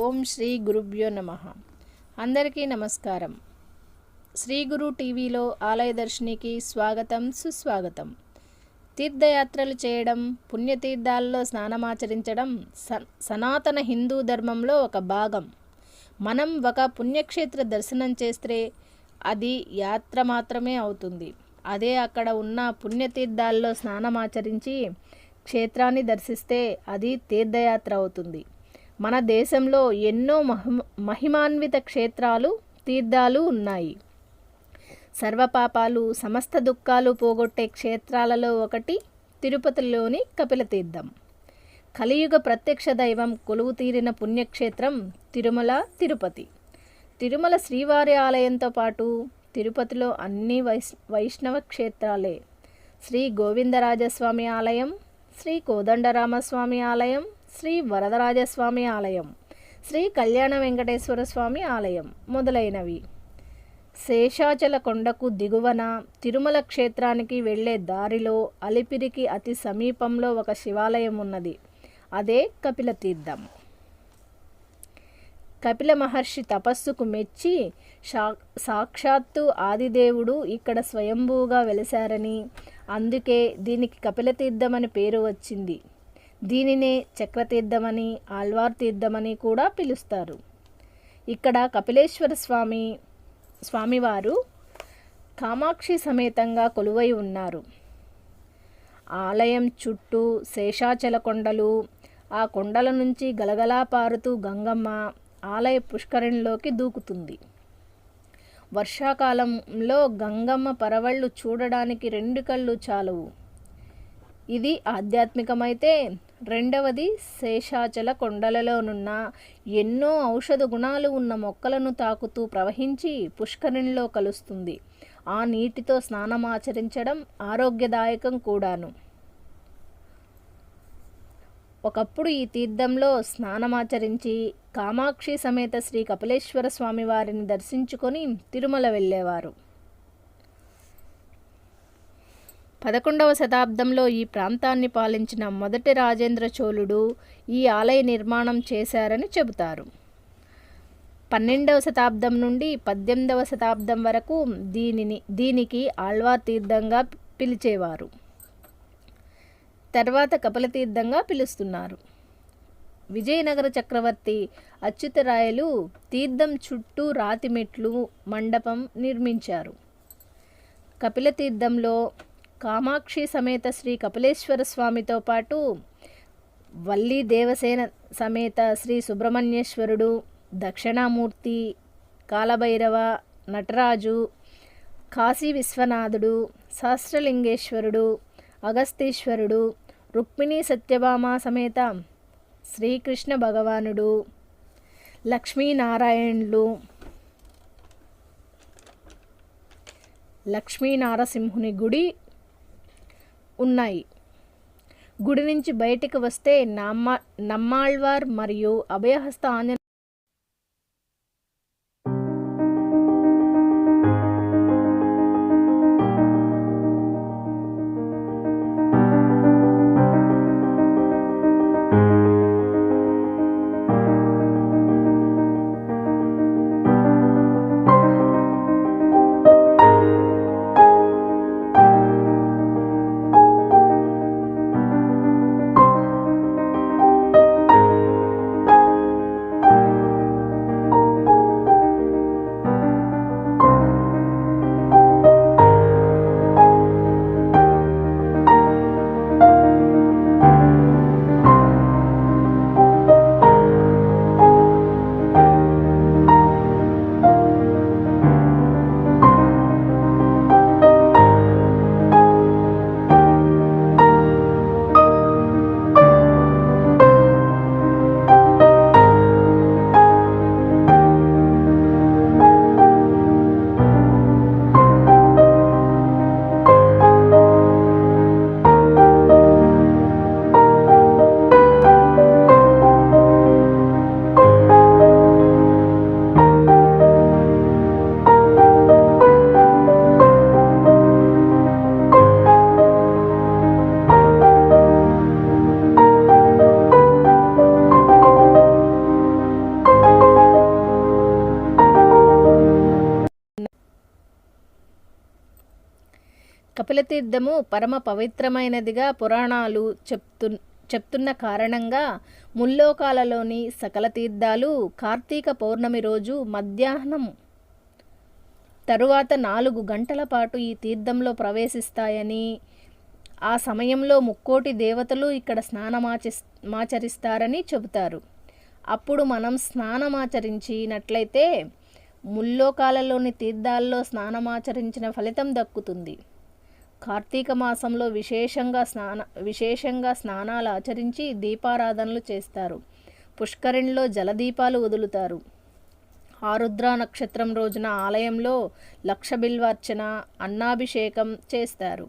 ఓం శ్రీ గురుభ్యో నమ. అందరికీ నమస్కారం. శ్రీ గురు టీవీలో ఆలయ దర్శినికి స్వాగతం సుస్వాగతం. తీర్థయాత్రలు చేయడం పుణ్యతీర్థాల్లో స్నానమాచరించడం స సనాతన హిందూ ధర్మంలో ఒక భాగం. మనం ఒక పుణ్యక్షేత్ర దర్శనం చేస్తే అది యాత్ర మాత్రమే అవుతుంది. అదే అక్కడ ఉన్న పుణ్యతీర్థాల్లో స్నానమాచరించి క్షేత్రాన్ని దర్శిస్తే అది తీర్థయాత్ర అవుతుంది. మన దేశంలో ఎన్నో మహిమ మహిమాన్విత క్షేత్రాలు తీర్థాలు ఉన్నాయి. సర్వపాపాలు సమస్త దుఃఖాలు పోగొట్టే క్షేత్రాలలో ఒకటి తిరుపతిలోని కపిలతీర్థం కలియుగ ప్రత్యక్ష దైవం కొలువు తీరిన పుణ్యక్షేత్రం తిరుమల తిరుపతి. తిరుమల శ్రీవారి ఆలయంతో పాటు తిరుపతిలో అన్ని వైష్ వైష్ణవ క్షేత్రాలే. శ్రీ గోవిందరాజస్వామి ఆలయం శ్రీ కోదండరామస్వామి ఆలయం శ్రీ వరదరాజస్వామి ఆలయం శ్రీ కళ్యాణ వెంకటేశ్వర స్వామి ఆలయం మొదలైనవి. శేషాచల కొండకు దిగువన తిరుమల క్షేత్రానికి వెళ్ళే దారిలో అలిపిరికి అతి సమీపంలో ఒక శివాలయం ఉన్నది. అదే కపిల తీర్థం. కపిల మహర్షి తపస్సుకు మెచ్చి సా సాక్షాత్తు ఆదిదేవుడు ఇక్కడ స్వయంభూగా వెలిశారని అందుకే దీనికి కపిలతీర్థం అని పేరు వచ్చింది. దీనినే చక్రతీర్థమని ఆల్వార్ తీర్థమని కూడా పిలుస్తారు. ఇక్కడ కపిలేశ్వర స్వామి స్వామివారు కామాక్షి సమేతంగా కొలువై ఉన్నారు. ఆలయం చుట్టూ శేషాచల కొండలు ఆ కొండల నుంచి గలగలా పారుతూ గంగమ్మ ఆలయ పుష్కరిణిలోకి దూకుతుంది. వర్షాకాలంలో గంగమ్మ పరవళ్ళు చూడడానికి రెండు కళ్ళు చాలవు. ఇది ఆధ్యాత్మికమైతే రెండవది శేషాచల కొండలలోనున్న ఎన్నో ఔషధ గుణాలు ఉన్న మొక్కలను తాకుతూ ప్రవహించి పుష్కరిణిలో కలుస్తుంది. ఆ నీటితో స్నానమాచరించడం ఆరోగ్యదాయకం కూడాను. ఒకప్పుడు ఈ తీర్థంలో స్నానమాచరించి కామాక్షి సమేత శ్రీ కపిలేశ్వర స్వామి వారిని దర్శించుకొని తిరుమల వెళ్ళేవారు. పదకొండవ శతాబ్దంలో ఈ ప్రాంతాన్ని పాలించిన మొదటి రాజేంద్ర చోళుడు ఈ ఆలయ నిర్మాణం చేశారని చెబుతారు. పన్నెండవ శతాబ్దం నుండి పద్దెనిమిదవ శతాబ్దం వరకు దీనిని దీనికి ఆళ్వార్ తీర్థంగా పిలిచేవారు. తర్వాత కపిలతీర్థంగా పిలుస్తున్నారు. విజయనగర చక్రవర్తి అచ్యుతరాయలు తీర్థం చుట్టూ రాతి మెట్లు మండపం నిర్మించారు. కపిలతీర్థంలో కామాక్షి సమేత శ్రీ కపిలేశ్వర స్వామితో పాటు వల్లి దేవసేన సమేత శ్రీ సుబ్రహ్మణ్యేశ్వరుడు దక్షిణామూర్తి కాలభైరవ నటరాజు కాశీ విశ్వనాథుడు సహస్రలింగేశ్వరుడు అగస్తీశ్వరుడు రుక్మిణీ సత్యభామ సమేత శ్రీకృష్ణ భగవానుడు లక్ష్మీనారాయణులు లక్ష్మీనారసింహుని గుడి ఉన్నాయి. గుడి నుంచి బయటికి వస్తే నమ్మ నమ్మాళ్వార్ మరియు అభయహస్త ఆంజనేయ కపిలతీర్థము పరమ పవిత్రమైనదిగా పురాణాలు చెప్తు చెప్తున్న కారణంగా ముల్లోకాలలోని సకల తీర్థాలు కార్తీక పౌర్ణమి రోజు మధ్యాహ్నం తరువాత నాలుగు గంటల పాటు ఈ తీర్థంలో ప్రవేశిస్తాయని ఆ సమయంలో ముక్కోటి దేవతలు ఇక్కడ స్నానమాచి మాచరిస్తారని చెబుతారు. అప్పుడు మనం స్నానమాచరించినట్లయితే ముల్లోకాలలోని తీర్థాల్లో స్నానమాచరించిన ఫలితం దక్కుతుంది. కార్తీక మాసంలో విశేషంగా స్నాన విశేషంగా స్నానాలు ఆచరించి దీపారాధనలు చేస్తారు. పుష్కరిణిలో జలదీపాలు వదులుతారు. ఆరుద్ర నక్షత్రం రోజున ఆలయంలో లక్ష బిల్వార్చన అన్నాభిషేకం చేస్తారు.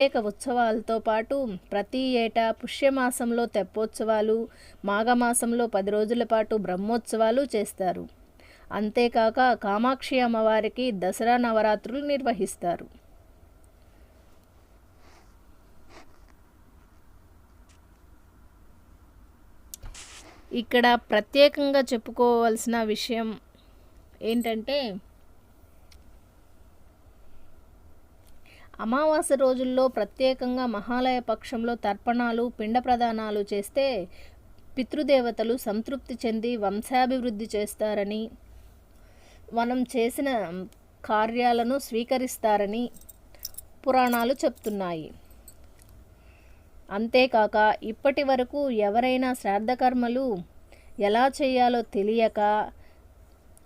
ప్రత్యేక ఉత్సవాలతో పాటు ప్రతి ఏటా పుష్యమాసంలో తెప్పోత్సవాలు మాఘమాసంలో పది రోజుల పాటు బ్రహ్మోత్సవాలు చేస్తారు. అంతేకాక కామాక్షి అమ్మవారికి దసరా నవరాత్రులు నిర్వహిస్తారు. ఇక్కడ ప్రత్యేకంగా చెప్పుకోవాల్సిన విషయం ఏంటంటే అమావాస్య రోజుల్లో ప్రత్యేకంగా మహాలయ పక్షంలో తర్పణాలు పిండ ప్రదానాలు చేస్తే పితృదేవతలు సంతృప్తి చెంది వంశాభివృద్ధి చేస్తారని మనం చేసిన కార్యాలను స్వీకరిస్తారని పురాణాలు చెప్తున్నాయి. అంతేకాక ఇప్పటి వరకు ఎవరైనా శ్రాద్ధకర్మలు ఎలా చేయాలో తెలియక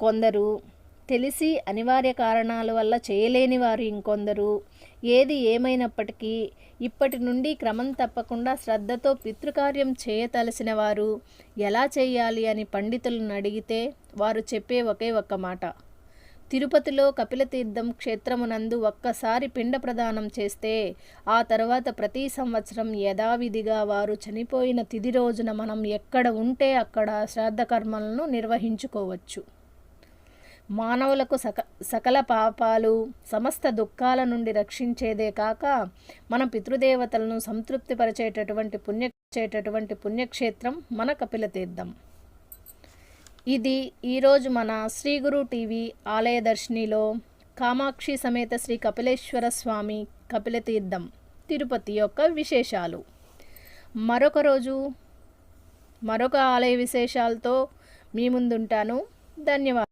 కొందరు తెలిసి అనివార్య కారణాల వల్ల చేయలేని వారు ఇంకొందరు ఏది ఏమైనప్పటికీ ఇప్పటి నుండి క్రమం తప్పకుండా శ్రద్ధతో పితృకార్యం చేయతలసిన వారు ఎలా చేయాలి అని పండితులను అడిగితే వారు చెప్పే ఒకే ఒక్క మాట. తిరుపతిలో కపిలతీర్థం క్షేత్రమునందు ఒక్కసారి పిండ ప్రదానం చేస్తే ఆ తర్వాత ప్రతి సంవత్సరం యథావిధిగా వారు చనిపోయిన తిది రోజున మనం ఎక్కడ ఉంటే అక్కడ శ్రాద్ధ కర్మలను నిర్వహించుకోవచ్చు. మానవులకు సక సకల పాపాలు సమస్త దుఃఖాల నుండి రక్షించేదే కాక మన పితృదేవతలను సంతృప్తిపరిచేటటువంటి పుణ్యచేటటువంటి పుణ్యక్షేత్రం మన కపిల తీర్థం. ఇది ఈరోజు మన శ్రీ గురు టీవీ ఆలయ దర్శినిలో కామాక్షి సమేత శ్రీ కపిలేశ్వర స్వామి కపిలతీర్థం తిరుపతి యొక్క విశేషాలు. మరొక రోజు మరొక ఆలయ విశేషాలతో మీ ముందుంటాను. ధన్యవాదాలు.